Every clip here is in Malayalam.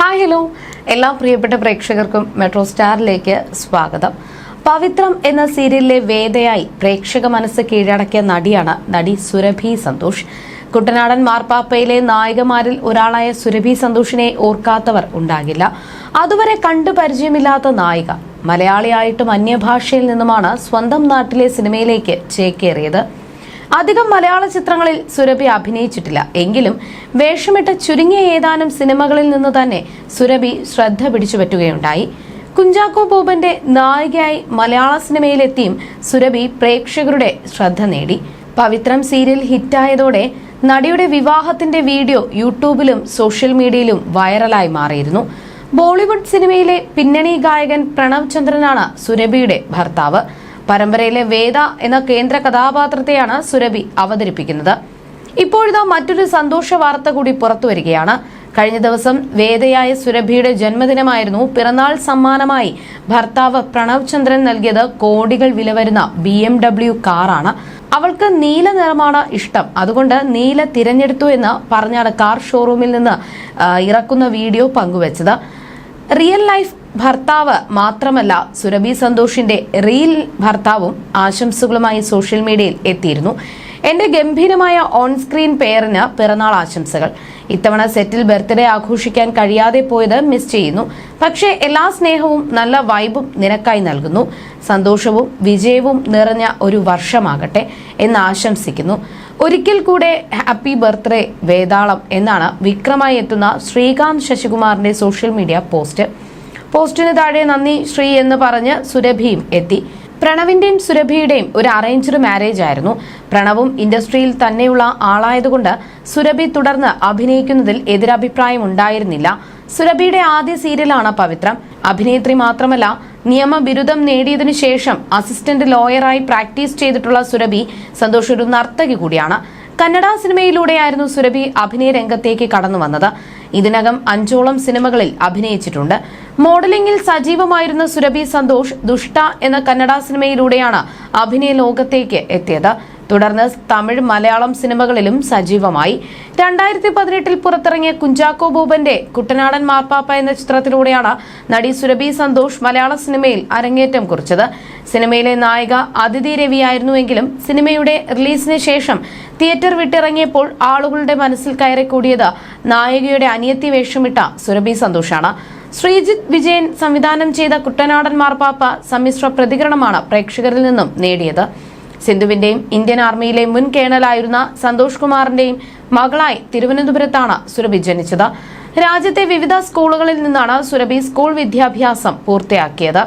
Hi hello. എല്ലാ പ്രിയപ്പെട്ട പ്രേക്ഷകർക്കും മെട്രോ സ്റ്റാറിലേക്ക് സ്വാഗതം. പവിത്രം എന്ന സീരിയലിലെ വേദയായി പ്രേക്ഷക മനസ്സ് കീഴടക്കിയ നടിയാണ് നടി സുരഭി സന്തോഷ്. കുട്ടനാടൻ മാർപ്പാപ്പയിലെ നായകമാരിൽ ഒരാളായ സുരഭി സന്തോഷിനെ ഓർക്കാത്തവർ ഉണ്ടാകില്ല. അതുവരെ കണ്ടു പരിചയമില്ലാത്ത നായിക. മലയാളിയായിട്ടും അന്യഭാഷയിൽ നിന്നുമാണ് സ്വന്തം നാട്ടിലെ സിനിമയിലേക്ക് ചേക്കേറിയത്. അധികം മലയാള ചിത്രങ്ങളിൽ സുരഭി അഭിനയിച്ചിട്ടില്ല. എങ്കിലും വേഷമിട്ട ചുരുങ്ങിയ ഏതാനും സിനിമകളിൽ നിന്ന് തന്നെ സുരഭി ശ്രദ്ധ പിടിച്ചുപറ്റുകയുണ്ടായി. കുഞ്ചാക്കോ ബോബന്റെ നായികയായി മലയാള സിനിമയിലെത്തിയും സുരഭി പ്രേക്ഷകരുടെ ശ്രദ്ധ നേടി. പവിത്രം സീരിയൽ ഹിറ്റായതോടെ നടിയുടെ വിവാഹത്തിന്റെ വീഡിയോ യൂട്യൂബിലും സോഷ്യൽ മീഡിയയിലും വൈറലായി മാറിയിരുന്നു. ബോളിവുഡ് സിനിമയിലെ പിന്നണി ഗായകൻ പ്രണവ് ചന്ദ്രനാണ് സുരഭിയുടെ ഭർത്താവ്. പരമ്പരയിലെ വേദ എന്ന കേന്ദ്ര കഥാപാത്രത്തെയാണ് സുരഭി അവതരിപ്പിക്കുന്നത്. ഇപ്പോഴിതാ മറ്റൊരു സന്തോഷ വാർത്ത കൂടി പുറത്തു വരികയാണ്. കഴിഞ്ഞ ദിവസം വേദയായ സുരഭിയുടെ ജന്മദിനമായിരുന്നു പിറന്നാൾ സമ്മാനമായി ഭർത്താവ് പ്രണവ് ചന്ദ്രൻ നൽകിയത് കോടികൾ വില വരുന്ന ബി എം ഡബ്ല്യു കാറാണ്. അവൾക്ക് നീല നിറമാണ് ഇഷ്ടം. അതുകൊണ്ട് നീല തിരഞ്ഞെടുത്തു എന്ന് പറഞ്ഞാണ് കാർ ഷോറൂമിൽ നിന്ന് ഇറക്കുന്ന വീഡിയോ പങ്കുവച്ചത്. റിയൽ ലൈഫ് ഭർത്താവ് മാത്രമല്ല സുരഭി സന്തോഷിന്റെ റീൽ ഭർത്താവും ആശംസകളുമായി സോഷ്യൽ മീഡിയയിൽ എത്തിയിരുന്നു. എന്റെ ഗംഭീരമായ ഓൺ സ്ക്രീൻ പേരിന് പിറന്നാൾ ആശംസകൾ. ഇത്തവണ സെറ്റിൽ ബർത്ത്ഡേ ആഘോഷിക്കാൻ കഴിയാതെ പോയത് മിസ് ചെയ്യുന്നു. പക്ഷേ എല്ലാ സ്നേഹവും നല്ല വൈബും നിനക്കായി നൽകുന്നു. സന്തോഷവും വിജയവും നിറഞ്ഞ ഒരു വർഷമാകട്ടെ എന്ന് ആശംസിക്കുന്നു. ഒരിക്കൽ കൂടെ ഹാപ്പി ബർത്ത്ഡേ വേതാളം എന്നാണ് വിക്രമായി എത്തുന്ന ശ്രീകാന്ത് ശശികുമാറിന്റെ സോഷ്യൽ മീഡിയ പോസ്റ്റ്. പോസ്റ്റിന് താഴെ നന്ദി ശ്രീ എന്ന് പറഞ്ഞ് സുരഭിയും എത്തി. പ്രണവിന്റെയും സുരഭിയുടെയും ഒരു അറേഞ്ച്ഡ് മാരേജ് ആയിരുന്നു. പ്രണവും ഇൻഡസ്ട്രിയിൽ തന്നെയുള്ള ആളായതുകൊണ്ട് സുരഭി തുടർന്ന് അഭിനയിക്കുന്നതിൽ എതിരഭിപ്രായം ഉണ്ടായിരുന്നില്ല. സുരഭിയുടെ ആദ്യ സീരിയലാണ് പവിത്രം. അഭിനേത്രി മാത്രമല്ല നിയമ ബിരുദം നേടിയതിനു ശേഷം അസിസ്റ്റന്റ് ലോയറായി പ്രാക്ടീസ് ചെയ്തിട്ടുള്ള സുരഭി സന്തോഷ് ഒരു നർത്തകി കൂടിയാണ്. കന്നഡ സിനിമയിലൂടെയായിരുന്നു സുരഭി അഭിനയ രംഗത്തേക്ക് കടന്നു വന്നത് ഇതിനകം അഞ്ചോളം സിനിമകളിൽ അഭിനയിച്ചിട്ടുണ്ട്. മോഡലിംഗിൽ സജീവമായിരുന്ന സുരഭി സന്തോഷ് ദുഷ്ട എന്ന കന്നഡ സിനിമയിലൂടെയാണ് അഭിനയ ലോകത്തേക്ക് എത്തിയത്. തുടർന്ന് തമിഴ് മലയാളം സിനിമകളിലും സജീവമായി. രണ്ടായിരത്തി പതിനെട്ടിൽ പുറത്തിറങ്ങിയ കുഞ്ചാക്കോ ബോബന്റെ കുട്ടനാടൻ മാർപ്പാപ്പ എന്ന ചിത്രത്തിലൂടെയാണ് നടി സുരഭി സന്തോഷ് മലയാള സിനിമയിൽ അരങ്ങേറ്റം കുറിച്ചത്. സിനിമയിലെ നായിക അതിഥി രവിയായിരുന്നുവെങ്കിലും സിനിമയുടെ റിലീസിന് ശേഷം തിയേറ്റർ വിട്ടിറങ്ങിയപ്പോൾ ആളുകളുടെ മനസ്സിൽ കയറിക്കൂടിയത് നായികയുടെ അനിയത്തി വേഷമിട്ട സുരഭി സന്തോഷാണ്. ശ്രീജിത്ത് വിജയൻ സംവിധാനം ചെയ്ത കുട്ടനാടൻ മാർപ്പാപ്പ സമ്മിശ്ര പ്രതികരണമാണ് പ്രേക്ഷകരിൽ നിന്നും നേടിയത്. സിന്ധുവിന്റെയും ഇന്ത്യൻ ആർമിയിലെ മുൻ കേണലായിരുന്ന സന്തോഷ് കുമാറിന്റെയും മകളായി തിരുവനന്തപുരത്താണ് സുരഭി ജനിച്ചത്. രാജ്യത്തെ വിവിധ സ്കൂളുകളിൽ നിന്നാണ് സുരഭി സ്കൂൾ വിദ്യാഭ്യാസം പൂർത്തിയാക്കിയത്.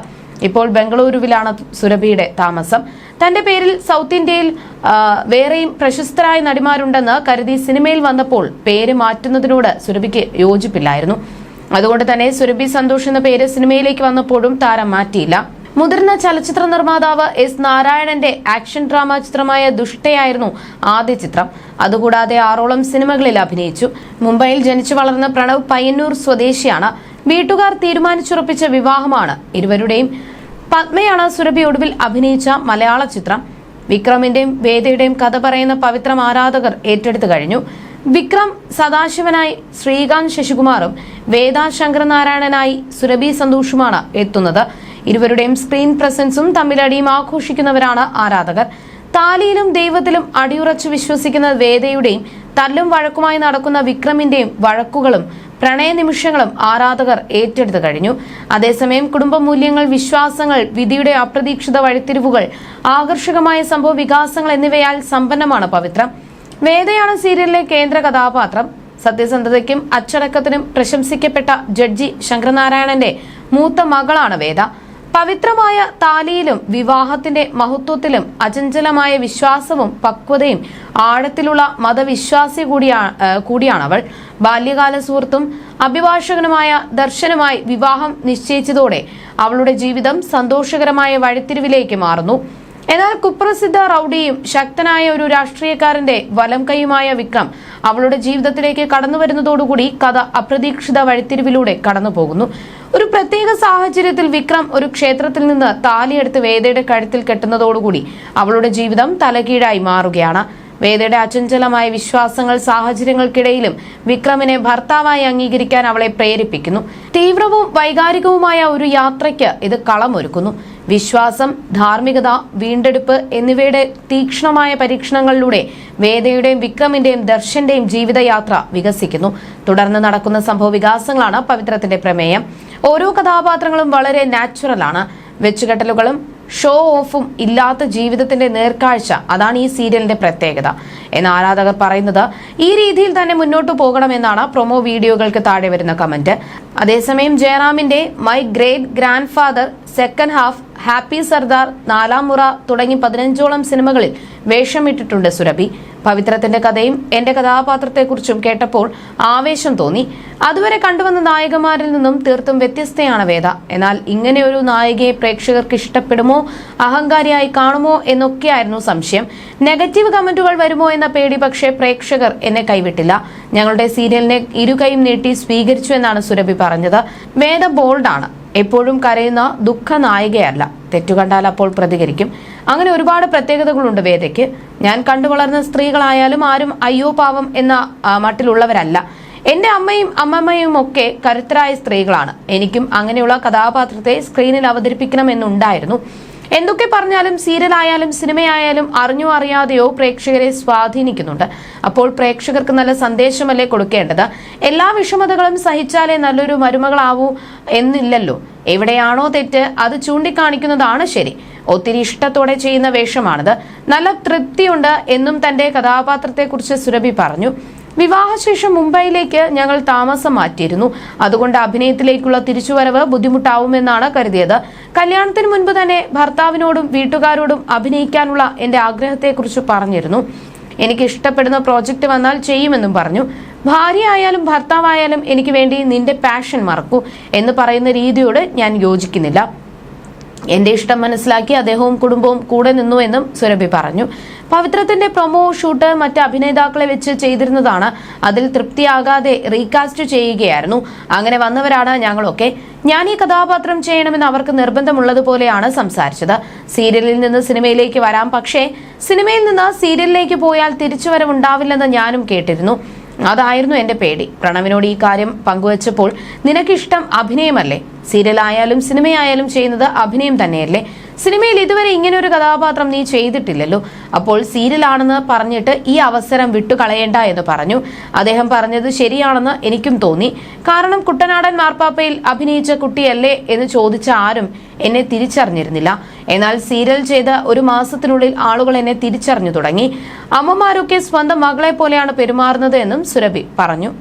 ഇപ്പോൾ ബംഗളൂരുവിലാണ് സുരഭിയുടെ താമസം. തന്റെ പേരിൽ സൗത്ത് ഇന്ത്യയിൽ വേറെയും പ്രശസ്തരായ നടിമാരുണ്ടെന്ന് കരുതി സിനിമയിൽ വന്നപ്പോൾ പേര് മാറ്റുന്നതിനോട് സുരഭിക്ക് യോജിപ്പില്ലായിരുന്നു. അതുകൊണ്ട് തന്നെ സുരഭി സന്തോഷ് എന്ന പേര് സിനിമയിലേക്ക് വന്നപ്പോഴും താരം മാറ്റിയില്ല. മുതിർന്ന ചലച്ചിത്ര നിർമ്മാതാവ് എസ് നാരായണന്റെ ആക്ഷൻ ഡ്രാമ ചിത്രമായ ദുഷ്ടയായിരുന്നു ആദ്യ ചിത്രം. അതുകൂടാതെ ആറോളം സിനിമകളിൽ അഭിനയിച്ചു. മുംബൈയിൽ ജനിച്ചു വളർന്ന പ്രണവ് പയ്യന്നൂർ സ്വദേശിയാണ്. വീട്ടുകാർ തീരുമാനിച്ചുറപ്പിച്ച വിവാഹമാണ് ഇരുവരുടെയും. പത്മയാണ് സുരഭി ഒടുവിൽ അഭിനയിച്ച മലയാള ചിത്രം. വിക്രമിന്റെയും വേദയുടെയും കഥ പറയുന്ന പവിത്രം ആരാധകർ ഏറ്റെടുത്തു കഴിഞ്ഞു. വിക്രം സദാശിവനായി ശ്രീകാന്ത് ശശികുമാറും വേദ ശങ്കരനാരായണനായി സുരഭി സന്തോഷുമാണ് എത്തുന്നത്. ഇരുവരുടെയും സ്ക്രീൻ പ്രസൻസും തമ്മിലടിയും ആഘോഷിക്കുന്നവരാണ് ആരാധകർ. താലിയിലും ദൈവത്തിലും അടിയുറച്ചു വിശ്വസിക്കുന്ന വേദയുടെയും തല്ലും വഴക്കുമായി നടക്കുന്ന വിക്രമിന്റെയും വഴക്കുകളും പ്രണയ നിമിഷങ്ങളും ആരാധകർ ഏറ്റെടുത്തു കഴിഞ്ഞു. അതേസമയം കുടുംബ മൂല്യങ്ങൾ വിശ്വാസങ്ങൾ വിധിയുടെ അപ്രതീക്ഷിത വഴിത്തിരിവുകൾ ആകർഷകമായ സംഭവ വികാസങ്ങൾ എന്നിവയാൽ സമ്പന്നമാണ് പവിത്രം. വേദയാണ് സീരിയലിലെ കേന്ദ്ര കഥാപാത്രം. സത്യസന്ധതയ്ക്കും അച്ചടക്കത്തിനും പ്രശംസിക്കപ്പെട്ട ജഡ്ജി ശങ്കരനാരായണന്റെ മൂത്ത മകളാണ് വേദ. പവിത്രമായ താലിയിലും വിവാഹത്തിന്റെ മഹത്വത്തിലും അചഞ്ചലമായ വിശ്വാസവും പക്വതയും ആഴത്തിലുള്ള മതവിശ്വാസി കൂടിയാണ് അവൾ ബാല്യകാല സുഹൃത്തും അഭിഭാഷകനുമായ ദർശനമായി വിവാഹം നിശ്ചയിച്ചതോടെ അവളുടെ ജീവിതം സന്തോഷകരമായ വഴിത്തിരിവിലേക്ക് മാറുന്നു. എന്നാൽ കുപ്രസിദ്ധ റൌഡിയും ശക്തനായ ഒരു രാഷ്ട്രീയക്കാരന്റെ വലം കൈയുമായ വിക്രം അവളുടെ ജീവിതത്തിലേക്ക് കടന്നു വരുന്നതോടുകൂടി കഥ അപ്രതീക്ഷിത വഴിത്തിരിവിലൂടെ കടന്നുപോകുന്നു. ഒരു പ്രത്യേക സാഹചര്യത്തിൽ വിക്രം ഒരു ക്ഷേത്രത്തിൽ നിന്ന് താലിയെടുത്ത് വേദയുടെ കഴുത്തിൽ കെട്ടുന്നതോടുകൂടി അവളുടെ ജീവിതം തലകീഴായി മാറുകയാണ്. വേദയുടെ അചഞ്ചലമായ വിശ്വാസങ്ങൾ സാഹചര്യങ്ങൾക്കിടയിലും വിക്രമിനെ ഭർത്താവായി അംഗീകരിക്കാൻ അവളെ പ്രേരിപ്പിക്കുന്നു. തീവ്രവും വൈകാരികവുമായ ഒരു യാത്രയ്ക്ക് ഇത് കളമൊരുക്കുന്നു. വിശ്വാസം ധാർമ്മികത വീണ്ടെടുപ്പ് എന്നിവയുടെ തീക്ഷ്ണമായ പരീക്ഷണങ്ങളിലൂടെ വേദയുടെയും വിക്രമിന്റെയും ദർശന്റെയും ജീവിതയാത്ര വികസിക്കുന്നു. തുടർന്ന് നടക്കുന്ന സംഭവ വികാസങ്ങളാണ് പവിത്രത്തിന്റെ പ്രമേയം. ഓരോ കഥാപാത്രങ്ങളും വളരെ നാച്ചുറലാണ് വെച്ചുകെട്ടലുകളും ഷോ ഓഫും ഇല്ലാത്ത ജീവിതത്തിന്റെ നേർക്കാഴ്ച അതാണ് ഈ സീരിയലിന്റെ പ്രത്യേകത. എന്ന് ആരാധകർ പറയുന്നത് ഈ രീതിയിൽ തന്നെ മുന്നോട്ട് പോകണമെന്നാണ് പ്രൊമോ വീഡിയോകൾക്ക് താഴെ വരുന്ന കമന്റ് അതേസമയം ജയറാമിന്റെ My Great Grandfather second half Happy Sardar നാലാം മുറ തുടങ്ങി പതിനഞ്ചോളം സിനിമകളിൽ വേഷമിട്ടിട്ടുണ്ട് സുരഭി. പവിത്രത്തിന്റെ കഥയും എന്റെ കഥാപാത്രത്തെക്കുറിച്ചും കേട്ടപ്പോൾ ആവേശം തോന്നി. അതുവരെ കണ്ടുവന്ന നായകന്മാരിൽ നിന്നും തീർത്തും വ്യത്യസ്തയാണ് വേദ. എന്നാൽ ഇങ്ങനെ ഒരു നായികയെ പ്രേക്ഷകർക്ക് ഇഷ്ടപ്പെടുമോ അഹങ്കാരിയായി കാണുമോ എന്നൊക്കെയായിരുന്നു സംശയം. നെഗറ്റീവ് കമന്റുകൾ വരുമോ എന്ന പേടി പക്ഷേ പ്രേക്ഷകർ എന്നെ കൈവിട്ടില്ല. ഞങ്ങളുടെ സീരിയലിനെ ഇരുകൈയും നീട്ടി സ്വീകരിച്ചു എന്നാണ് സുരഭി പറഞ്ഞത്. വേദ ബോൾഡാണ്. എപ്പോഴും കരയുന്ന ദുഃഖ നായികയല്ല തെറ്റുകണ്ടാൽ അപ്പോൾ പ്രതികരിക്കും. അങ്ങനെ ഒരുപാട് പ്രത്യേകതകളുണ്ട് വേദയ്ക്ക്. ഞാൻ കണ്ടു വളർന്ന സ്ത്രീകളായാലും ആരും അയ്യോ പാവം എന്ന മട്ടിലുള്ളവരല്ല. എന്റെ അമ്മയും അമ്മമ്മയും ഒക്കെ കരുത്തരായ സ്ത്രീകളാണ്. എനിക്കും അങ്ങനെയുള്ള കഥാപാത്രത്തെ സ്ക്രീനിൽ അവതരിപ്പിക്കണമെന്നുണ്ടായിരുന്നു. എന്തൊക്കെ പറഞ്ഞാലും സീരിയലായാലും സിനിമയായാലും അറിഞ്ഞോ അറിയാതെയോ പ്രേക്ഷകരെ സ്വാധീനിക്കുന്നുണ്ട്. അപ്പോൾ പ്രേക്ഷകർക്ക് നല്ല സന്ദേശമല്ലേ കൊടുക്കേണ്ടത്? എല്ലാ വിഷമതകളും സഹിച്ചാലേ നല്ലൊരു മരുമകളാവൂ എന്നില്ലല്ലോ. എവിടെയാണോ തെറ്റ് അത് ചൂണ്ടിക്കാണിക്കുന്നതാണ് ശരി. ഒത്തിരി ഇഷ്ടത്തോടെ ചെയ്യുന്ന വേഷമാണിത്. നല്ല തൃപ്തിയുണ്ട് എന്നും തന്റെ കഥാപാത്രത്തെക്കുറിച്ച് സുരഭി പറഞ്ഞു. വിവാഹശേഷം മുംബൈയിലേക്ക് ഞങ്ങൾ താമസം മാറ്റിയിരുന്നു. അതുകൊണ്ട് അഭിനയത്തിലേക്കുള്ള തിരിച്ചുവരവ് ബുദ്ധിമുട്ടാവുമെന്നാണ് കരുതിയത്. കല്യാണത്തിന് മുൻപ് തന്നെ ഭർത്താവിനോടും വീട്ടുകാരോടും അഭിനയിക്കാനുള്ള എന്റെ ആഗ്രഹത്തെക്കുറിച്ച് പറഞ്ഞിരുന്നു. എനിക്ക് ഇഷ്ടപ്പെടുന്ന പ്രോജക്റ്റ് വന്നാൽ ചെയ്യുമെന്നും പറഞ്ഞു. ഭാര്യയായാലും ഭർത്താവായാലും എനിക്ക് വേണ്ടി നിന്റെ പാഷൻ മറക്കൂ എന്ന് പറയുന്ന രീതിയോട് ഞാൻ യോജിക്കുന്നില്ല. എന്റെ ഇഷ്ടം മനസ്സിലാക്കി അദ്ദേഹവും കുടുംബവും കൂടെ നിന്നു എന്നും സുരഭി പറഞ്ഞു. പവിത്രത്തിന്റെ പ്രൊമോ ഷൂട്ട് മറ്റ് അഭിനേതാക്കളെ വെച്ച് ചെയ്തിരുന്നതാണ്. അതിൽ തൃപ്തിയാകാതെ റീകാസ്റ്റ് ചെയ്യുകയായിരുന്നു. അങ്ങനെ വന്നവരാണ് ഞങ്ങളൊക്കെ. ഞാൻ ഈ കഥാപാത്രം ചെയ്യണമെന്ന് അവർക്ക് നിർബന്ധമുള്ളതുപോലെയാണ് സംസാരിച്ചത്. സീരിയലിൽ നിന്ന് സിനിമയിലേക്ക് വരാം. പക്ഷേ സിനിമയിൽ നിന്ന് സീരിയലിലേക്ക് പോയാൽ തിരിച്ചുവരവുണ്ടാവില്ലെന്ന് ഞാനും കേട്ടിരുന്നു. അതായിരുന്നു എന്റെ പേടി. പ്രണവിനോട് ഈ കാര്യം പങ്കുവച്ചപ്പോൾ നിനക്കിഷ്ടം അഭിനയമല്ലേ? സീരിയലായാലും സിനിമയായാലും ചെയ്യുന്നത് അഭിനയം തന്നെയല്ലേ? സിനിമയിൽ ഇതുവരെ ഇങ്ങനെ ഒരു കഥാപാത്രം നീ ചെയ്തിട്ടില്ലല്ലോ. അപ്പോൾ സീരിയലാണെന്ന് പറഞ്ഞിട്ട് ഈ അവസരം വിട്ടുകളയേണ്ട എന്ന് പറഞ്ഞു. അദ്ദേഹം പറഞ്ഞത് ശരിയാണെന്ന് എനിക്കും തോന്നി. കാരണം കുട്ടനാടൻ മാർപ്പാപ്പയിൽ അഭിനയിച്ച കുട്ടിയല്ലേ എന്ന് ചോദിച്ച ആരും എന്നെ തിരിച്ചറിഞ്ഞിരുന്നില്ല. എന്നാൽ സീരിയൽ ചെയ്ത ഒരു മാസത്തിനുള്ളിൽ ആളുകൾ എന്നെ തിരിച്ചറിഞ്ഞു തുടങ്ങി. അമ്മമാരൊക്കെ സ്വന്തം മകളെ പോലെയാണ് പെരുമാറുന്നത് എന്നും സുരഭി പറഞ്ഞു.